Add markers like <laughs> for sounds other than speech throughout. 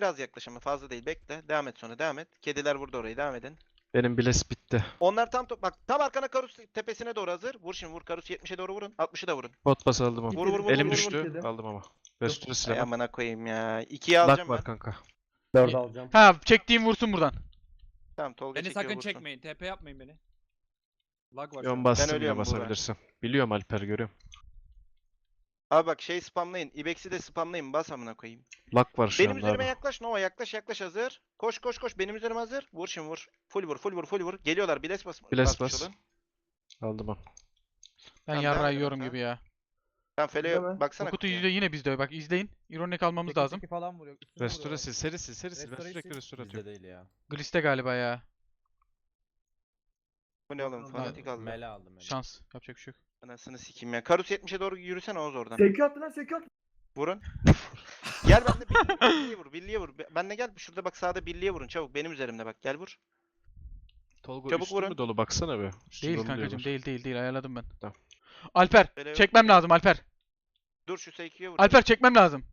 Biraz yaklaş ama fazla değil. Bekle. Devam et sonra. Devam et. Kediler burada orayı. Devam edin. Benim biles bitti. Onlar tam top. Bak tam arkana Karus tepesine doğru hazır. Vur şimdi vur Karus 70'e doğru vurun. 60'ı da vurun. Bot bas aldım ama. Vur vur vur Elim vur, vur, düştü. vur. Aldım ama. Restore Ay silahım. amına koyayım ya. 2'yi Lak alacağım var ben. kanka. 4 alacağım. Ha çektiğim vursun buradan. Tamam Tolga Beni çekiyor sakın vursun. çekmeyin. TP yapmayın beni. Lag var. an. bastım yine ölüyorum Buğra. basabilirsin. Biliyorum Alper görüyorum. Abi bak şey spamlayın. Ibex'i de spamlayın. Bas amına koyayım. Lak var şu Benim anda üzerime abi. yaklaş Nova yaklaş yaklaş hazır. Koş koş koş benim üzerime hazır. Vur şimdi vur. Full vur full vur full vur. Geliyorlar biles bas. Biles basmış bas. olun. Aldım onu. Ben Tamam, yarrağı devam yiyorum sen. gibi ya. Tamam Fele'ye Değil mi? baksana. Bu kutu kutuya. yüzde yine bizde. Bak izleyin. İronik almamız lazım. falan vuruyor. Üstüne Restore vuruyor. sil. Seri sil. Seri sil. Ben sürekli sil. restore Bizde atıyorum. değil ya. Gliste galiba ya. Bu ne oğlum fanatik aldı. Mele aldım. Mele. Şans. Yapacak bir şey yok. Anasını sikeyim ya. Karus 70'e doğru yürüsene Oğuz oradan. Seki attı lan seki attı. Vurun. <laughs> Gel benimle bir- birliğe vur. Birliğe vur. Benle gel. Şurada bak sağda birliğe vurun. Çabuk benim üzerimde bak. Gel vur. Tolga Çabuk üstü vurun. mü dolu baksana be. Üstü Değil dolu kankacım diyorlar. değil değil değil ayarladım ben. Tamam. Alper Böyle çekmem lazım Alper. Dur şu Seyki'ye vur. Alper çekmem lazım.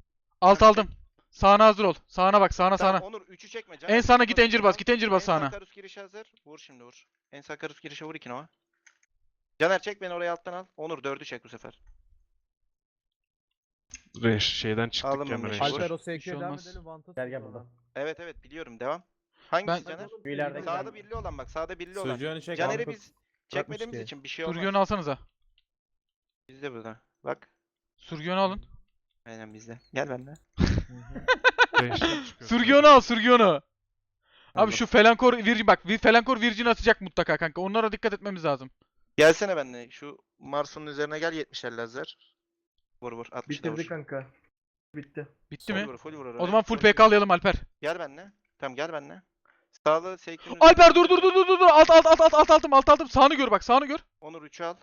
Alt Tamam, aldım. Sağına hazır ol. Sağına bak sağına Tamam, sağına. Onur 3'ü çekme. En sağına git Angel bas, git Angel bas En sağ sağına. Karus girişi hazır. Vur şimdi vur. En sağ Karus girişe vur iki Nova. Caner çek beni oraya alttan al. Onur 4'ü çek bu sefer. Reş, şeyden çıktık Aldım Cemre. Reş'ten. Alper o Bir şey devam olmaz. edelim. Vantas Gel gel buradan. Evet evet biliyorum devam. Hangisi Ben- Caner? Bir ileride Sağda birli olan bak. Sağda birli olan. Sürücüğünü çek. Caner'i biz çekmediğimiz ki. için bir şey olmaz. Surgiyonu alsanıza. Bizde burada. Bak. Surgiyonu alın. Aynen bizde. Gel benimle. <laughs> Reş'ten çıkıyor. Surgiyonu al Surgiyonu. Abi şu Felankor Virgin bak. Vi- Felankor Virgin atacak mutlaka kanka. Onlara dikkat etmemiz lazım. Gelsene benimle. Şu Mars'un üzerine gel 70 50 hazır. Vur vur. 60 da vur. Bitirdi kanka. Bitti. Bitti mi? vur, full vur O zaman full PK alayalım Alper. Gel benimle. Tamam gel benimle. Sağda Seykin'in Alper dur dur dur dur dur. dur. Alt alt alt alt alt altım alt altım. Sağını gör bak sağını gör. Onur 3'ü al.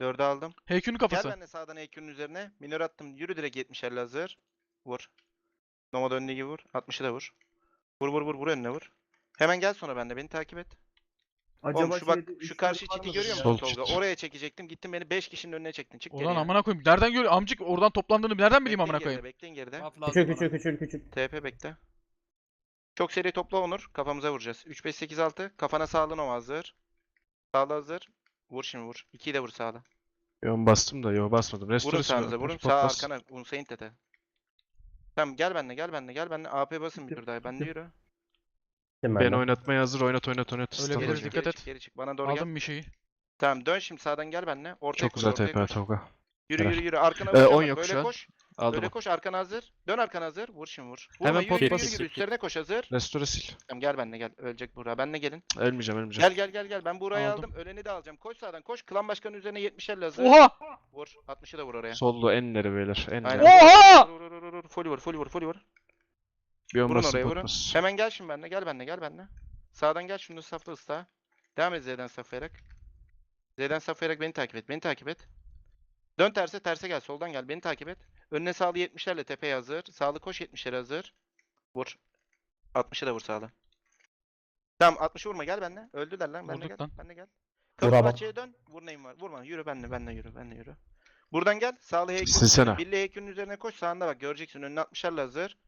4'ü aldım. Heykünün Gel kafası. benimle sağdan EQ'nun üzerine. Minör attım. Yürü direkt 70 50 hazır. Vur. Nomad önüne gibi vur. 60'ı da vur. Vur vur vur vur önüne vur. Hemen gel sonra bende. Beni takip et. Oğlum şu bak şeyde şu karşı var çiti görüyor ya? musun Sol Tolga? çit. Oraya çekecektim. Gittin beni 5 kişinin önüne çektin. Çık Ulan geriye. amına koyayım. Nereden gör amcık oradan toplandığını nereden bileyim Bekleyin amına geride, koyayım. Bekleyin geride. Buff lazım Küçül bana. küçül küçül küçül. TP bekle. Çok seri topla Onur. Kafamıza vuracağız. 3 5 8 6. Kafana sağlı Nova hazır. Sağlı hazır. Vur şimdi vur. 2'yi de vur sağlı. Yon bastım da yo basmadım. Restore Vurun sağınıza vurun. Sağ arkana. Unsain tete. Tamam gel benimle gel benimle gel benimle. AP basın bir dur daha. Ben de yürü. Ben de. oynatmaya hazır. Oynat oynat oynat. Öyle Stun biliriz, Geri oynayacağım. çık, dikkat geri et. çık, geri çık. Bana doğru gel. Aldım bir şeyi. Tamam dön şimdi sağdan gel benimle. Ortaya Çok koş, güzel ortaya TP koş. Tolga. Yürü yürü yürü. Arkana Ee, on yok Böyle şu an. koş. Aldım Böyle koş arkana hazır. Dön arkana hazır. Vur şimdi vur. Hemen Vurma, yürü, pot yürü, bas. yürü, yürü. Üstlerine koş hazır. Restore sil. Tamam gel benimle gel. Ölecek Buğra. Benle gelin. Ölmeyeceğim ölmeyeceğim. Gel gel gel gel. Ben Buğra'yı Aldım. aldım. Öleni de alacağım. Koş sağdan koş. Klan başkanı üzerine 70 50 hazır. Oha! Vur. 60'ı da vur oraya. Sollu enleri beyler. Aynen. Enleri. Oha! Vur, vur, vur, vur, vur. Full vur, full vur, full vur. Yon Vurun oraya vurun. Hemen gel şimdi benimle. Gel benimle, gel benimle. Sağdan gel şunu safla ısla. Devam et Z'den saflayarak. Z'den saflayarak beni takip et. Beni takip et. Dön terse, terse gel. Soldan gel. Beni takip et. Önüne sağlı 70'lerle tepeye hazır. Sağlı koş 70'lere hazır. Vur. 60'ı da vur sağlı. Tamam 60'ı vurma gel benimle. Öldüler lan. Benimle gel. Benimle gel. Kapı dön. Vur neyim var. Vurma. Yürü benimle. Benimle yürü. Benimle yürü. Buradan gel. Sağlı üzerine. Birli heykelin üzerine koş. Sağında bak. Göreceksin. Önüne 60'larla hazır.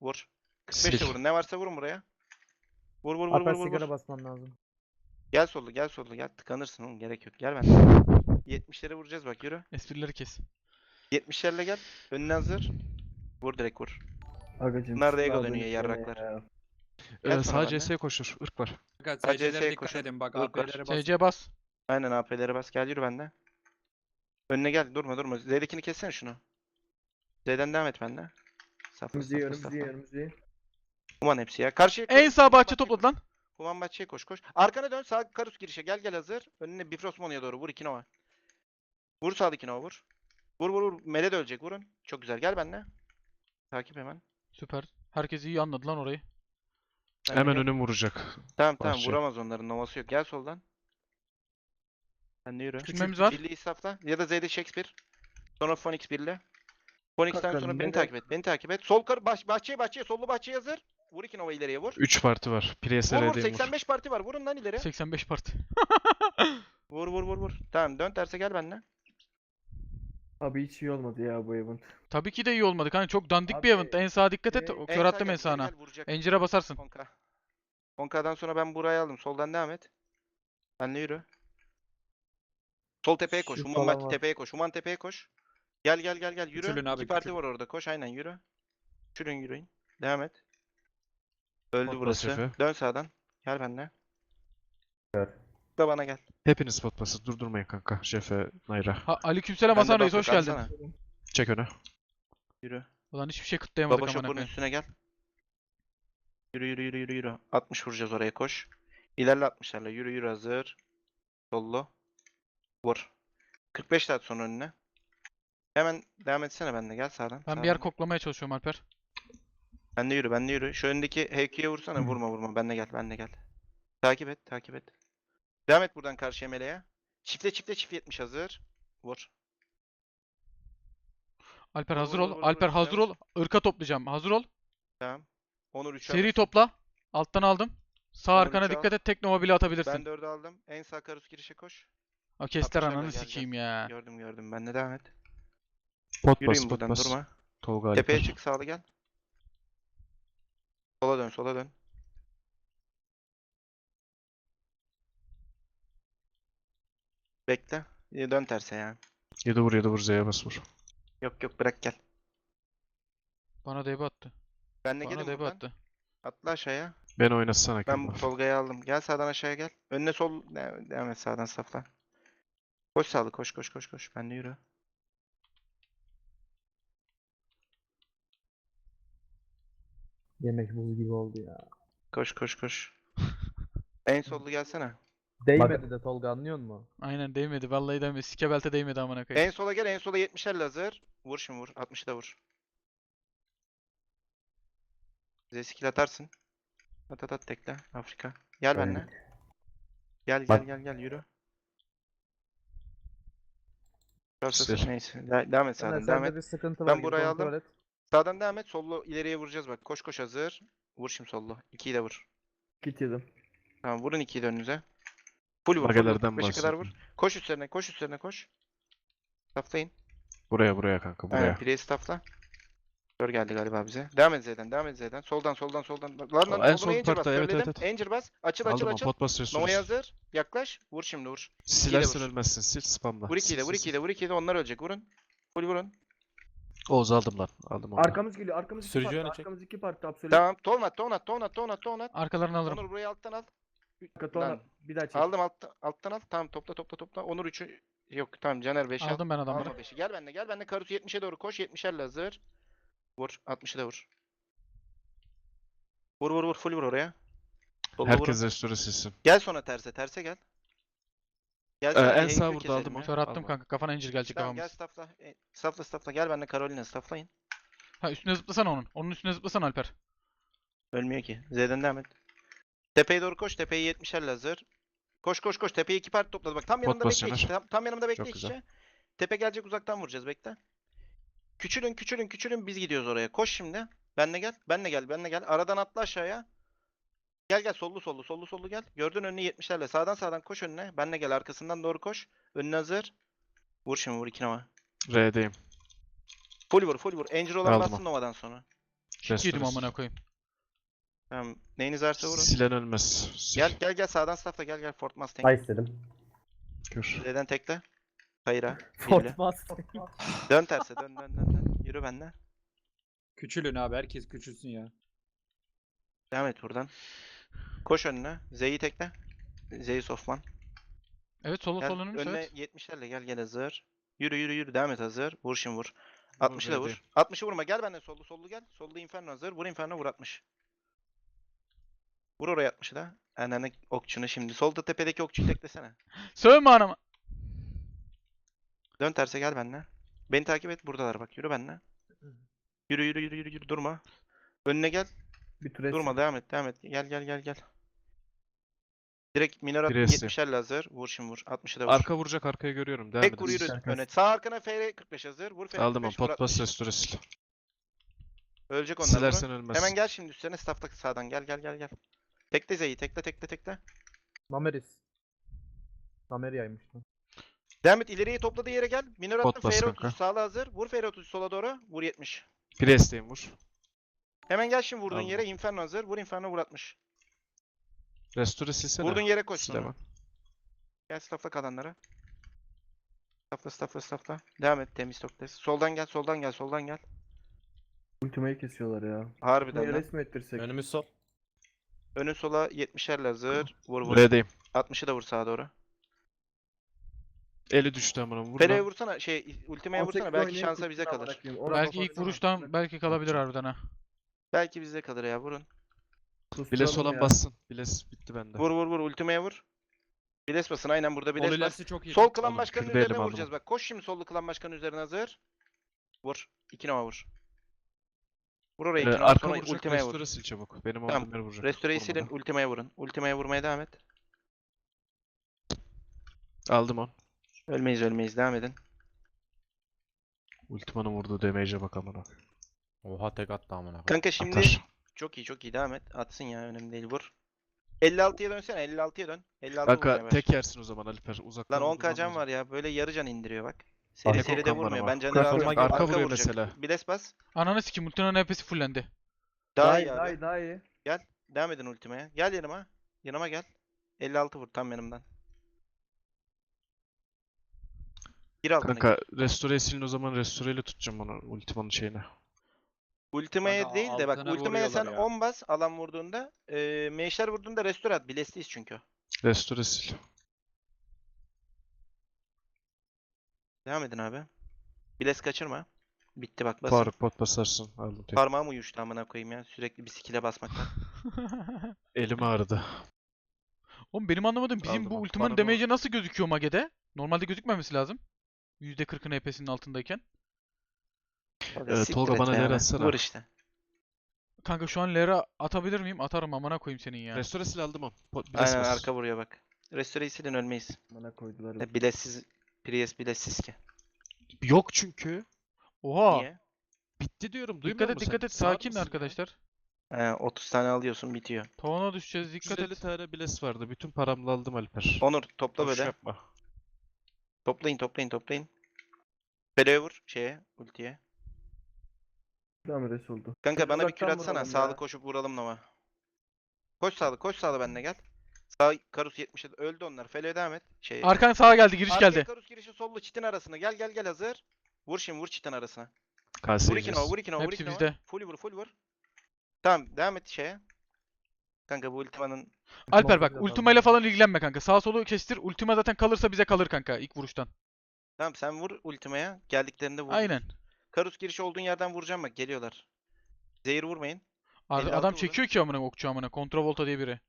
Vur. 45 de Sil. vurun. Ne varsa vurun buraya. Vur vur vur Alper vur vur. sigara vur. basman lazım. Gel sollu gel sollu gel. Tıkanırsın oğlum gerek yok. Gel ben. 70'lere vuracağız bak yürü. Esprileri kes. 70'lerle gel. Önüne hazır. Vur direkt vur. Agacım. Bunlar da ego dönüyor, yarraklar. Ee, sonra sağ. CS'ye koşur. Irk var. Fakat Sadece SC'lere şey dikkat koşun. edin bak Dur, koş. AP'lere bas. CC bas. Aynen AP'lere bas. Gel yürü bende. Önüne gel. Durma durma. Z'dekini kessene şunu. Z'den devam et bende. Safla Müziği safla önümüzü safla. Human hepsi ya. Karşıya koş. En sağ bahçe topladı lan. Human bahçeye koş koş. Arkana dön. Sağ Karus girişe. Gel gel hazır. Önüne Bifrost Mono'ya doğru. Vur 2 Nova. Vur sağdaki Nova vur. Vur vur vur. Mele de ölecek. Vurun. Çok güzel. Gel benimle. Takip hemen. Süper. Herkes iyi anladı lan orayı. Benimle Hemen önüm vuracak. Tamam tamam Bahçe. vuramaz onların novası yok. Gel soldan. Sen de yürü. Küçülmemiz var. Birliği safla. Ya da Z'de Shakespeare. Sonra Phoenix birle. Phoenix'ten sonra beni takip et. Beni takip et. Sol kar baş, bahçeye bahçeye sollu bahçeye hazır. Vur iki Nova ileriye vur. 3 parti var. Vur vur vur. 85 parti var. Vurun lan ileri. 85 parti. <laughs> <laughs> Vur vur vur vur. Tamam dön terse gel benimle. Abi hiç iyi olmadı ya bu event. Tabii ki de iyi olmadı kanka. Çok dandik bir Abi, event. En sağa dikkat et. e, o En Kör attım en sağına. Encir'e basarsın. Konka. Konka'dan sonra ben burayı aldım. Soldan devam et. Benle yürü. Sol tepeye koş. Şu Human falan bak var. tepeye koş. Human tepeye koş. Gel gel gel gel yürü. Küçülün abi, İki parti küçülün. var orada. Koş aynen yürü. Yürüyün yürüyün. Devam et. Öldü burası. Şefe. Dön sağdan. Gel benimle. Gör. Da bana gel. Hepiniz pot bası. Durdurmayın kanka. Şefe, Nayra. Ha, Aleykümselam Hasan Reis hoş geldin. Çek öne. Yürü. Ulan hiçbir şey kutlayamadık Baba amına koyayım. üstüne gel. Yürü yürü yürü yürü yürü. 60 vuracağız oraya koş. İlerle 60'larla. Yürü yürü hazır. Sollu. Vur. 45 saat sonra önüne. Hemen devam etsene ben de gel sağdan. Ben bir yer sağdan. koklamaya çalışıyorum Alper. Ben de yürü ben de yürü. Şu öndeki HQ'ye vursana vurma vurma. Ben de gel ben de gel. Takip et takip et. Devam et buradan karşıya meleğe. Çiftle çiftle çift 70 hazır. Vur. Alper Vur, hazır vur, ol. vur, vur, Alper vur, hazır devam ol. Irka toplayacağım. Hazır ol. Tamam. Onur 3'ü Seri topla. Alttan aldım. Sağ Onur arkana üçü al. dikkat et. Teknova bile atabilirsin. Ben 4'ü aldım. En sağ karus girişe koş. Kestiler altmışlarla ananı sikeyim ya. Gördüm gördüm. Ben de devam et. Pot Yürüyün bas, pot buradan bas. durma. Tolga Alper. Tepeye çık sağlı gel. Sola dön sola dön. Bekle. Ee, Dön terse ya. 7 vur 7 vur Z'ye bas vur. Yok yok bırak gel. Bana DB attı. Ben de Bana gelin buradan. attı. Atla aşağıya. Beni oynatsana Ben Kemal. bu Tolga'yı aldım. Gel sağdan aşağıya gel. Önüne sol. de- Devam et sağdan safla. Koş sağlı koş koş koş koş. Ben de yürü. Yemek bulu gibi oldu ya. Koş koş koş. <laughs> En sollu gelsene. Değmedi de Tolga anlıyor musun? Aynen değmedi. Vallahi değmedi. Sike belte değmedi amına koyayım. En sola gel. En sola 70'ler hazır. Vur şimdi vur. 60'ı da vur. Bize skill atarsın. At at at tekle. Afrika. Gel benimle. Gel gel Bak. gel gel yürü. Şurası Sil. neyse. De- devam et sağdan. Devam et. bir sıkıntı Ben burayı aldım. Sağdan devam et. Sollu ileriye vuracağız bak. Koş koş hazır. Vur şimdi sollu. 2'yi de vur. Git yedim. Tamam vurun 2'yi de önünüze. Full vur. Magelerden 45'e kadar vur. Koş üstlerine. Koş üstlerine koş. Staflayın. Buraya buraya kanka Aynen. buraya. Pireyi stafla. Kör geldi galiba bize. Devam et Z'den. Devam et Z'den. Soldan soldan soldan. Lan lan En soluna sol Angel bas. parkta, evet, Söyledim. evet, evet. Angel bas. Açıl açıl Aldım açıl. pot bas restore. Nova'ya hazır. Yaklaş. Vur şimdi vur. Silersin vur. ölmezsin. Sil spamla. Vur 2'yi de Sil, vur sil, 2'yi de vur 2'yi de onlar ölecek. Vurun. Full vurun. Oğuz aldım lan. Aldım onu. Arkamız geliyor. Arkamız iki Sürücü parti. öne çek. Arkamız iki parti. Absolut. Tamam. Tonat tonat tonat tonat tonat. Arkalarını alırım. Onur burayı alttan al. Tolga, Lan. Bir daha çek. Aldım alttan, alttan al. Tamam topla topla topla. Onur 3'ü yok. Tamam Caner 5 al. Aldım ben adamları. Alma 5'i. Gel benimle gel benimle. Karus 70'e doğru koş. 70'lerle hazır. Vur. 60'ı da vur. Vur vur vur. Full vur oraya. Sollu vurun. Herkes restore silsin. Gel sonra terse. Terse gel. Gel Ee, en sağ vurdu, aldım. Kör attım Alma. kanka. Kafana incir gelecek Tamam gel kafamız. stafla. E, stafla stafla. Gel benimle Carolina staflayın. Ha üstüne zıplasana onun. Onun üstüne zıplasana Alper. Ölmüyor ki. Z'den devam et. Tepeye doğru koş. Tepeyi 70'lerle hazır. Koş koş koş. Tepeyi iki parti topladı. Bak tam yanımda bekle. Tam, tam yanımda bekle Çok güzel. Tepe gelecek uzaktan vuracağız. Bekle. Küçülün küçülün küçülün. Biz gidiyoruz oraya. Koş şimdi. Benle gel. Benle gel. Benle gel. Aradan atla aşağıya. Gel gel sollu sollu sollu sollu gel. Gördün önüne 70'lerle. Sağdan sağdan koş önüne. Benle gel. Arkasından doğru koş. Önüne hazır. Vur şimdi vur iki nova. R'deyim. Full vur full vur. Angel olan Aldım bassın. Nova'dan sonra. Restore Yedim amına koyayım. Tamam. Neyiniz varsa vurun. Silen ölmez. Sil. Gel gel gel sağdan staffla gel gel Fort Mustang. Ay istedim. Gör. Z'den tekle. Hayır'a. <laughs> Fort Mustang. <laughs> Dön terse dön dön dön dön. Yürü benimle. Küçülün abi herkes küçülsün ya. Devam et buradan. Koş önüne. Z'yi tekle. Z'yi Sofman. Evet solu Gel sol önümüz önüne evet. 70'lerle gel gel hazır. Yürü yürü yürü devam et hazır. Vur şimdi vur. 60'ı da vur. 60'ı vurma gel benden sollu sollu gel. Sollu Inferno hazır. Vur Inferno vur 60. Vur oraya 60'ı da. Ananı okçunu şimdi. Solda tepedeki okçuyu teklesene. <laughs> Sövme anama. Dön terse gel benimle. Beni takip et buradalar bak yürü benimle. Yürü yürü yürü yürü yürü durma. Önüne gel. Bir Durma devam et devam et. Gel gel gel gel. Direkt minor at Birisi. 70'lerle hazır. Vur şimdi vur. 60'ı da vur. Arka vuracak arkaya görüyorum. Devam Tek edin. Arkası. öne. Sağ arkana FR 45 hazır. Vur FR Aldım onu. 45 vur Pot bas 60. restore sil. Ölecek onlar. Silersen ölmez. Hemen gel şimdi üstlerine staff'ta sağdan gel gel gel gel. Tekle Z'yi tekle tekle tekle. Nameris. Namer yaymış lan. Devam et ileriye topladığı yere gel. Minör Bot attın. bas Feyre kanka. 30 sağla hazır. Vur Feyre 30 sola doğru. Vur 70. Priest'teyim vur. Hemen gel şimdi vurduğun Aldım. yere Inferno hazır. Vur Inferno vur 60. Restore silsene. Vurduğun yere koş sonra. hemen. Gel staffla kalanlara. Staffla staffla staffla. Devam et temiz toples. Soldan gel soldan gel soldan gel. Ultimayı kesiyorlar ya. Harbiden lan. resmi ettirsek. Önümüz sol. Önün sola 70'lerle hazır. Vur vur. Buradayım. 60'ı da vur sağa doğru. Eli düştü amına vur Fere'ye lan. vursana şey ultimeye 18 vursana belki şansa bize kalır. Belki ilk vuruştan belki kalabilir harbiden ha. Belki bize kalır ya vurun. Biles olan ya. bassın. Biles bitti bende. Vur vur vur ultimeye vur. Biles basın aynen burada biles bas. Olilersi çok iyi. Sol klan Oğlum, başkanının kürdeyle üzerine mi vuracağız bak. Koş şimdi sollu klan başkanının üzerine hazır. Vur. 2 nova vur. Vur oraya Ee, 2 nova arka sonra vuracak ultimeye vur. restore sil çabuk. Benim Tamam, yere vuracak. Restore'yi silin ultimeye vurun. Ultimeye vurmaya devam et. Aldım on. Ölmeyiz ölmeyiz devam edin. Ultimanın vurduğu damage'e bak amına. Oha tek attı amına koyayım. Kanka şimdi Atar. Çok iyi çok iyi devam et. Atsın ya önemli değil vur. 56'ya dönsene 56'ya dön. 56 Kanka vurmaya tek yersin o zaman Alper. Uzaktan Lan vurduğun 10k can anlayacak. var ya böyle yarı can indiriyor bak. Seri Arka seri de Okan var vurmuyor. ama. Ben canı Arka arka vuruyor vuracak. mesela. Biles bas. Ananı sikim ultinin hepsi fullendi. Daha, Daha iyi iyi abi. daha iyi daha iyi. Devam edin ultimeye. Gel yanıma. Yanıma gel. 56 vur tam yanımdan. Gir altına Kanka restore silin o zaman restore ile tutacağım onu ultimanın şeyine. Ultimeye Kanka, değil de bak altına ultimeye sen vuruyorlar ya. 10 bas alan vurduğunda e, meşler vurduğunda restore at. Bilesliyiz çünkü. Restore sil. Devam edin abi. Biles kaçırma. Bitti bak basın. Faruk bot basarsın. Aldım tek. Parmağım uyuştu amına koyayım ya. Sürekli bir skill'e basmaktan. <laughs> Elim ağrıdı. Oğlum benim anlamadığım bizim Aldım bu onu. ultimanın Bana damage'i nasıl gözüküyor Mage'de? Normalde gözükmemesi lazım. %40'ın HP'sinin altındayken. Ee, siktir Tolga et bana ya. ler atsana. Vur işte. Kanka şu an Lera atabilir miyim? Atarım amına koyayım senin ya. Restore sil aldım Biles Aynen bas. arka vuruyor bak. Restore'yi silin ölmeyiz. Bana koydular. E, bilesiz. Prius bilesiz ki. Yok çünkü. Oha! Niye? Bitti diyorum. Duymuyor Dikkat et musun dikkat et Sağır sakin mısın ya? arkadaşlar. He, 30 tane alıyorsun bitiyor. Tavana düşeceğiz dikkat 350 et. tane biles vardı. Bütün paramla aldım Alper. Onur topla Boş böyle. yapma. Toplayın toplayın toplayın. Fele'ye vur şeye ultiye. Tamam res oldu. Kanka bana bir kür Uzaktan atsana. vuralım Sağlı ya. koşup vuralım Nova. Koş sağlı koş sağlı benimle gel. Sağ Karus 70'e öldü onlar. Fele'ye devam et. Şey, Arkan sağa geldi giriş arkaya geldi. Karus girişi sollu çitin arasına. Gel gel gel hazır. Vur şimdi vur çitin arasına. Vur KS'yiz. iki Nova vur iki Nova vur Hepsi bizde. Full vur full vur. Tamam devam et şeye. Kanka bu ultimanın Alper bak Ultima ultimayla falan ilgilenme kanka. Sağ solu kestir. Ultima zaten kalırsa bize kalır kanka ilk vuruştan. Tamam sen vur ultimaya. Geldiklerinde vur. Aynen. Karus girişi olduğun yerden vuracağım bak geliyorlar. Zehir vurmayın. 56 Adam vurun. çekiyor ki amına okçu amına. Kontravolta diye biri.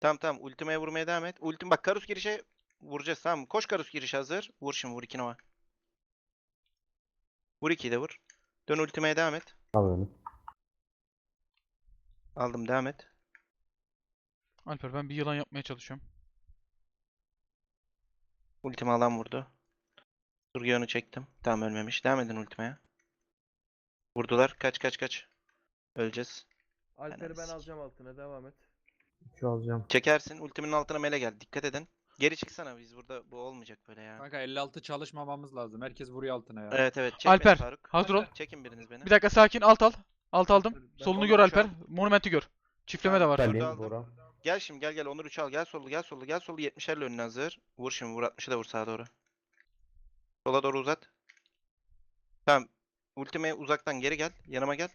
Tamam tamam ultimaya vurmaya devam et. Ultim bak Karus girişe vuracağız tamam mı? Koş Karus giriş hazır. Vur şimdi vur 2 Nova. Vur 2'yi de vur. Dön ultimaya devam et. Aldım devam et. Alper ben bir yılan yapmaya çalışıyorum. Ultima alan vurdu. Durgion'u çektim. Tamam ölmemiş. Devam edin ultimaya. Vurdular. Kaç kaç kaç. Öleceğiz. Alper'i ben alacağım altına devam et. Çekersin. Ultimin altına mele gel. Dikkat edin. Geri çıksana biz burada bu olmayacak böyle ya. Kanka 56 çalışmamamız lazım. Herkes vuruyor altına ya. Evet evet. Çek beni Alper, Faruk. hazır ol. Çekin biriniz beni. Bir dakika sakin alt al. Alt aldım. Ben Solunu gör şu Alper. Monumenti gör. Çiftleme de var. Aldım. Gel şimdi gel gel Onur 3 al. Gel sollu gel sollu gel sollu 70'lerle önüne hazır. Vur şimdi vur 60'ı da vur sağa doğru. Sola doğru uzat. Tamam. Ultimeye uzaktan geri gel. Yanıma gel.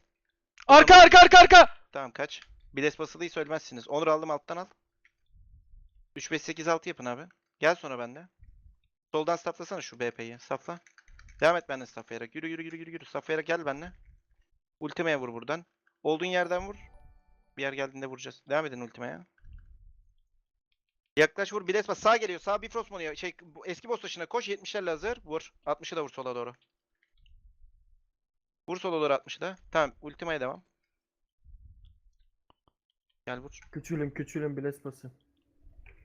Arka arka arka arka. Tamam kaç. Biles basılıysa ölmezsiniz. Onur aldım alttan al. 3 5 8 6 yapın abi. Gel sonra bende. Soldan stafflasana şu BP'yi. Staffla. Devam et benden stafflayarak. Yürü yürü yürü yürü yürü. Stafflayarak gel benimle. Ultimeye vur buradan. Olduğun yerden vur. Bir yer geldiğinde vuracağız. Devam edin ultimeye. Yaklaş vur. Biles bas. Sağ geliyor. Sağ Bifrost monuyor. Şey bu eski boss taşına koş. 70'lerle hazır. Vur. 60'ı da vur sola doğru. Vur sola doğru 60'ı da. Tamam. Ultimeye devam. Gel vur. Küçülün küçülün biles basın.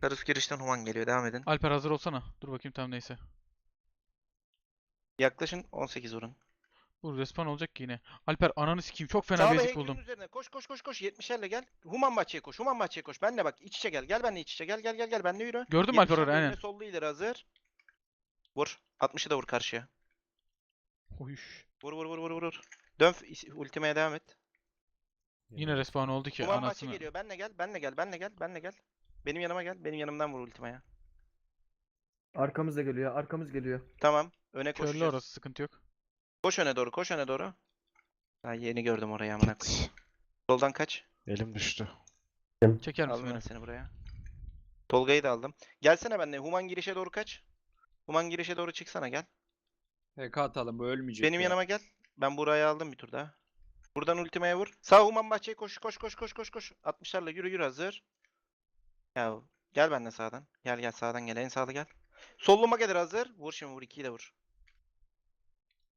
Karus girişten Human geliyor. Devam edin. Alper hazır olsana. Dur bakayım tam neyse. Yaklaşın 18 vurun. Bu respawn olacak ki yine. Alper ananı sikeyim çok fena basic heykelin buldum. üzerine koş koş koş koş 70'lerle gel. Human bahçeye koş. Human bahçeye koş. Benle bak iç içe gel. Gel benle iç içe gel gel gel gel benle yürü. Gördün mü Alper 70'lerle orayı? Aynen. Sollu ileri hazır. Vur. 60'ı da vur karşıya. Uyuş. Vur vur vur vur vur, vur. Dön f- is- ultimeye devam et. Yine respawn oldu ki Human maçı anasını. geliyor. Benle gel. Benle gel. Benle gel. Benle gel. Benim yanıma gel. Benim yanımdan vur ultimaya. Arkamız da geliyor. Arkamız geliyor. Tamam. Öne Körlü koşacağız. orası sıkıntı yok. Koş öne doğru. Koş öne doğru. Ha yeni gördüm orayı amına koyayım. Soldan kaç. Elim düştü. Çeker misin Aldım ben beni? seni buraya. Tolga'yı da aldım. Gelsene benimle. Human girişe doğru kaç. Human girişe doğru çıksana gel. PK atalım bu ölmeyecek Benim ya. yanıma gel. Ben burayı aldım bir tur daha. Buradan ultimeye vur. Sağ Human bahçeye koş koş koş koş koş koş. 60'larla yürü yürü hazır. Ya gel benimle sağdan. Gel gel sağdan gel. En sağda gel. Solluma gelir hazır. Vur şimdi vur. 2'yi de vur.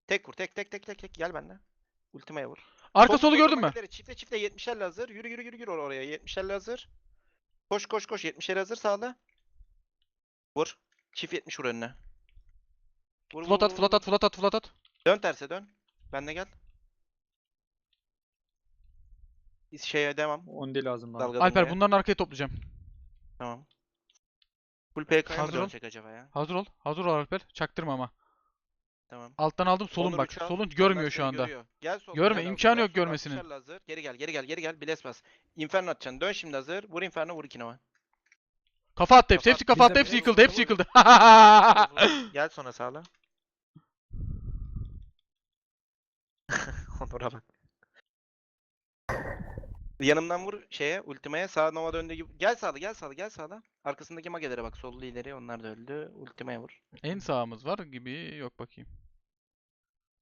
Tek vur. Tek tek tek tek tek. Gel benimle. Ultimeye vur. Arka Sol- solu gördün mü? Çifte çifte 70'lerle hazır. Yürü yürü yürü yürü or- oraya. 70'lerle hazır. Koş koş koş. 70'ler hazır sağda. Vur. Çift 70 vur önüne. Vur, vur, Float vur, at, float at, float at, float at. Dön terse dön. Benle gel. Biz şeye devam. Ondi lazım bana. Dalga Alper bunların arkaya toplayacağım. Tamam. Full PK'ya mı Hazır ol. dönecek acaba ya? Hazır ol. Hazır ol Alper. Çaktırma ama. Tamam. Alttan aldım solun Onur bak. uçağı, Solun onlar görmüyor şu seni anda. görüyor. Gel solda, Görme, gel al, imkanı gel yok solda, görmesinin. 60'larla hazır. Geri gel geri gel geri gel. Bless bas. Inferno atacaksın. Dön şimdi hazır. Vur Inferno vur Ikinova. Kafa attı hepsi. Kafa Hepsi attı. kafa attı. Bizde Hepsi bir- yıkıldı. Hepsi yıkıldı. <laughs> Gel sonra sağla. <laughs> Onur'a bak. Yanımdan vur şeye, ultimaya. Sağ Nova döndüğü gibi. Gel sağda, gel sağda, gel sağda. Arkasındaki magelere bak. Sollu ileri. Onlar da öldü. Ultimaya vur. en sağımız var gibi. Yok bakayım.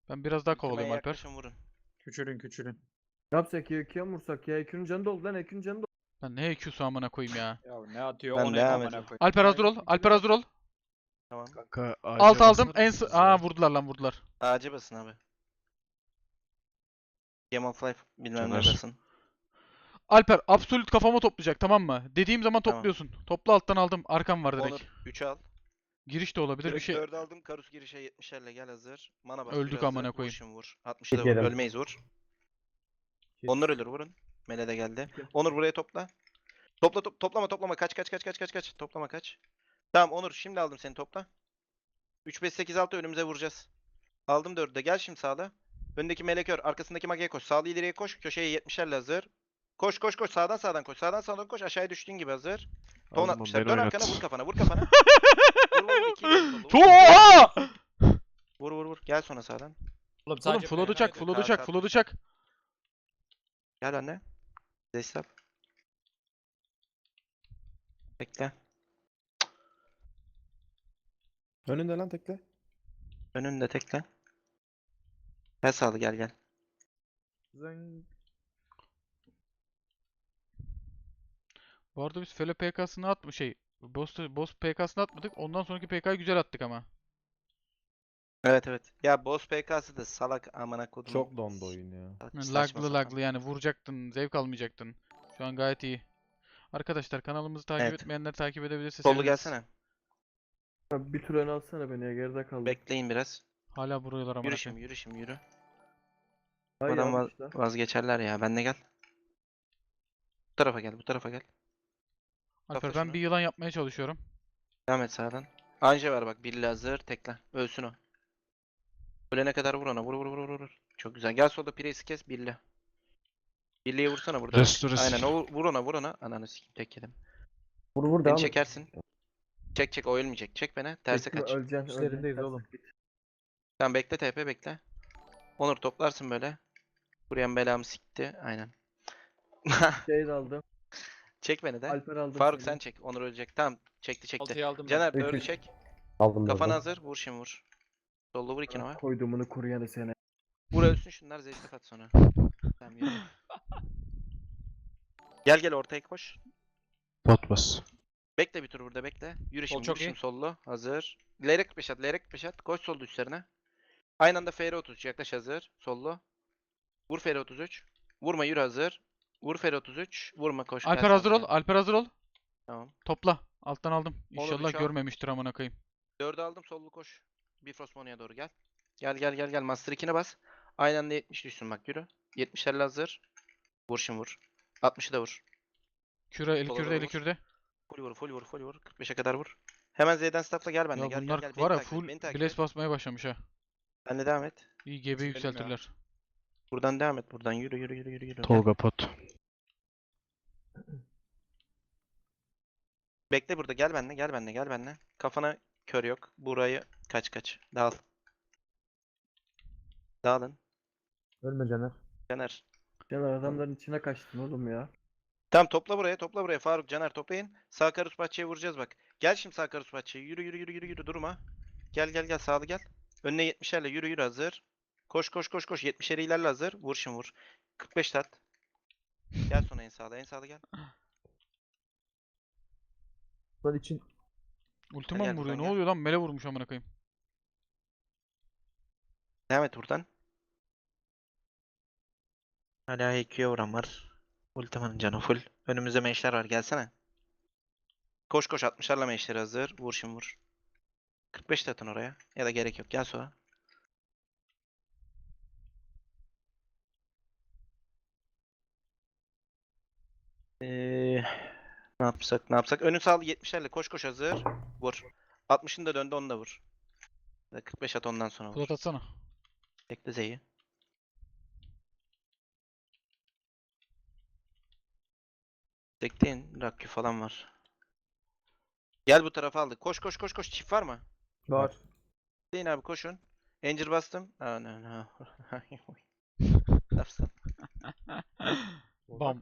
Ben biraz daha kovalayayım Alper. yaklaşın, vurun. Küçülün küçülün. Ne yapsak ya? İkiye mi vursak ya? EQ'nun canı doldu lan. EQ'nun canı doldu. Ben ne EQ'su amına koyayım ya. Ya ne atıyor Ben onu devam amına ediyorum. koy. Alper hazır ol. Alper hazır ol. Tamam. Kanka Alt aldım. En s- Aa vurdular lan vurdular. Ağaca basın abi. Game of Life bilmem ne Caner. basın. Alper absolut kafama toplayacak tamam mı? Dediğim zaman Tamam. topluyorsun. Topla alttan aldım. Arkam var direkt. Onur 3 al. Giriş de olabilir bir Direkt şey. 4 aldım. Karus girişe 70'lerle gel hazır. Mana bas. Öldük yürü hazır. amına Vur koyayım. şimdi vur. 60'ı da vur. Yedim. Ölmeyiz vur. Onlar ölür vurun. Mele de geldi. Onur buraya topla. Topla top- toplama toplama kaç kaç kaç kaç kaç kaç. Toplama kaç. Tamam Onur şimdi aldım seni topla. 3 5 8 6 önümüze vuracağız. Aldım 4'ü de gel şimdi sağda. Öndeki melekör arkasındaki mageye koş. Sağlı ileriye koş. Köşeye 70'lerle hazır. Koş koş koş sağdan sağdan koş. Sağdan sağdan koş. Aşağıya düştüğün gibi hazır. Ton 60'lar. beni Dön oynat. arkana vur kafana vur kafana. <laughs> vur vur vur. Vur vur vur. Gel sonra sağdan. Oğlum Oğlum flood'u Tamam, çak, tamam. flood'u çak. Gel anne. Desktop. Bekle. Önünde lan tekle. Önünde tekle. Gel sağlı gel gel. Zeng. Bu arada biz Felo PK'sını atma şey Boss, Boss PK'sını atmadık. Ondan sonraki PK'yı güzel attık ama. Evet evet. Ya boss PK'sı da salak amına kodum. Çok dondu oyun ya. Laglı laglı yani vuracaktın, zevk almayacaktın. Şu an gayet iyi. Arkadaşlar kanalımızı takip Evet. etmeyenler takip edebilirse seviniriz. gelsene. Abi Bir tur ön alsana beni ya. Geride kaldım. Bekleyin biraz. Hala vuruyorlar amına Yürü koyayım. şimdi yürü Adam vaz- vazgeçerler ya. Ben de gel. Bu tarafa gel bu tarafa gel. Alper ben şunu. bir yılan yapmaya çalışıyorum. Devam et sağdan. Anca ver bak. Billy hazır. Tekle. Ölsün o. Ölene kadar vur ona. Vur vur vur vur. vur. Çok güzel. Gel solda Priest'i kes Billy. Billy'ye vursana burada. Restore Aynen o vur ona vur ona. Ananı sikeyim tek yedim. Vur vur Beni devam et. çekersin. Çek çek o ölmeyecek. Çek beni. Terse kaç. Öleceksin. terse oğlum. Tamam bekle TP bekle. Onur toplarsın böyle. Buraya belamı sikti. Aynen. Şey aldım. Çek beni de. Alper aldım. Faruk seni. sen çek. Onur ölecek. Tamam. Çekti çekti. Altıyı aldım ben. Caner Peki. çek. Aldım Kafana da. hazır. Vur şimdi vur. Sollu vur iki nova. Koydumunu kuruyanı seni. Vur ölsün şunlar zeytin at sonra. Tamam yürü. <laughs> Gel gel ortaya koş. Bot bas. Bekle bir tur burada bekle. Yürü şimdi çok yürü iyi. şimdi sollu. Hazır. Lerek 45 at. Lerek 45 at. Koş sollu üstlerine. Aynı anda FR 33 yaklaş hazır. Sollu. Vur FR 33. Vurma yürü hazır. Vur FR 33. Vurma koş. Alper hazır ol. Alper hazır ol. Tamam. Topla. Alttan aldım. İnşallah al. görmemiştir amına koyayım. Dördü aldım sollu koş. Bifrost Mono'ya doğru gel. Gel gel gel gel. Master 2'ne bas. Aynı anda 70 düşsün bak yürü. 70'lerle hazır. Vur şimdi vur. 60'ı da vur. Küre, el Sola kürde, doğru eli vur. kürde. Full vur full vur full vur. 45'e kadar vur. Hemen Z'den staffla gel benimle. Ya Gel bunlar gel gel. Beni var ya takip et, full beni takip Blaze basmaya başlamış ha. Benle devam et. İyi GB Benim ya. yükseltirler. Buradan devam et. Buradan yürü yürü yürü yürü yürü. Tolga pot. Bekle burada. Gel benimle. Gel benimle. Gel benimle. Kafana kör yok. Burayı kaç kaç. Dağıl. Dağılın. Ölme Caner. Caner. Caner adamların içine kaçtın oğlum ya. Tamam topla buraya. Topla buraya. Faruk, Caner toplayın. Sağ Karus Bahçe'ye vuracağız bak. Gel şimdi sağ Karus Bahçe'ye. Yürü yürü yürü yürü yürü. Durma. Gel gel gel. Sağlı gel. Önüne 70'lerle yürü yürü hazır. Koş koş koş koş. 70'leri ilerle hazır. Vur şimdi vur. 45 tat. Gel sonra en sağda. En sağda gel. Lan için Ultima gel mı vuruyor? buradan Ne gel. oluyor lan? Mele vurmuş amına koyayım. Devam et buradan. Hala EQ'ya vuran var. Ultimanın canı full. Önümüzde meşler var. Gelsene. Koş koş 60'larla meşleri hazır. Vur şimdi vur. 45 de atın oraya. Ya da gerek yok. Gel sonra. Ee, ne yapsak ne yapsak? Önü sağlı 70'lerle koş koş hazır. Vur. 60'ın da döndü onu da vur. Ya da 45 at ondan sonra vur. Flat atsana. Bekle Z'yi. Bekleyin. Rakü falan var. Gel bu tarafa aldık. Koş koş koş koş. Çift var mı? Var. Bekleyin abi koşun. Angel bastım. Aa, no, no. Yapsam. Bam.